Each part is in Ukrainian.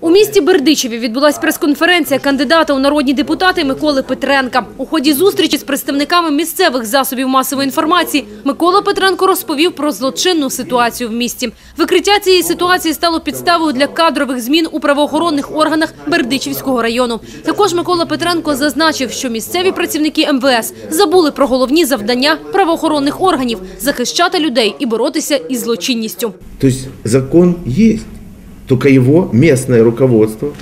У місті Бердичеві відбулася прес-конференція кандидата у народні депутати Миколи Петренка. У ході зустрічі з представниками місцевих засобів масової інформації Микола Петренко розповів про злочинну ситуацію в місті. Викриття цієї ситуації стало підставою для кадрових змін у правоохоронних органах Бердичівського району. Також Микола Петренко зазначив, що місцеві працівники МВС забули про головні завдання правоохоронних органів – захищати людей і боротися із злочинністю. То закон есть, только его местное руководство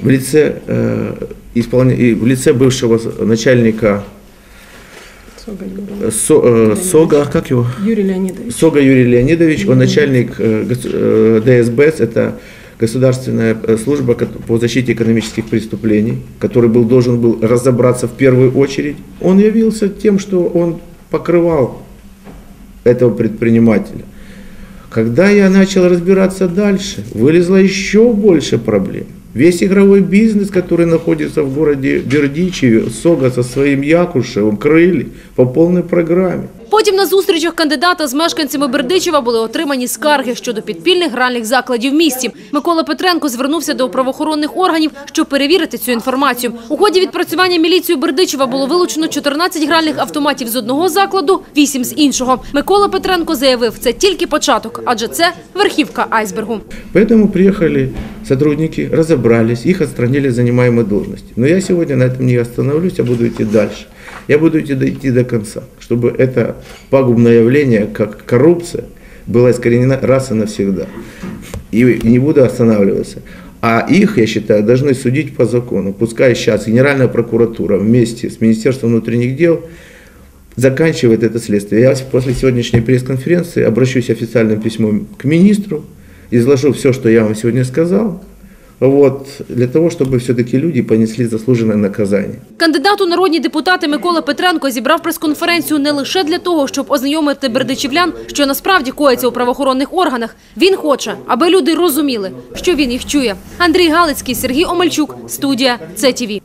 в лице, э, исполня- и в лице бывшего начальника э, Со- э, СОГА, как его? Юрий Леонидович. Сога Юрий Леонидович, он начальник э, э, ДСБС, это государственная э, служба по защите экономических преступлений, который был, должен был разобраться в первую очередь. Он явился тем, что он покрывал этого предпринимателя. Когда я начал разбираться дальше, вылезло еще больше проблем. Весь игровой бизнес, который находится в городе Бердичеве, Сога со своим Якушевым, крыли по полной программе. Потім на зустрічах кандидата з мешканцями Бердичева були отримані скарги щодо підпільних гральних закладів в місті. Микола Петренко звернувся до правоохоронних органів, щоб перевірити цю інформацію. У ході відпрацювання міліцією Бердичева було вилучено 14 гральних автоматів з одного закладу, 8 з іншого. Микола Петренко заявив, це тільки початок, адже це верхівка айсбергу. Поэтому приехали сотрудники, разобрались, их отстранили с занимаемой должности. Но я сегодня на этом не остановлюсь, я буду идти дальше. Я буду идти дойти до конца, чтобы это пагубное явление, как коррупция, было искоренено раз и навсегда. И не буду останавливаться. А их, я считаю, должны судить по закону. Пускай сейчас Генеральная прокуратура вместе с Министерством внутренних дел заканчивает это следствие. Я после сегодняшней пресс-конференции обращусь официальным письмом к министру, изложу все, что я вам сегодня сказал, вот, для того, чтобы все-таки люди понесли заслуженное наказание. Кандидат у народні депутати Микола Петренко зібрав прес-конференцію не лише для того, щоб ознайомити бердичівлян, що насправді коїться у правоохоронних органах. Він хоче, аби люди розуміли, що він їх чує. Андрій Галицький, Сергій Омельчук, студія ЦТВ.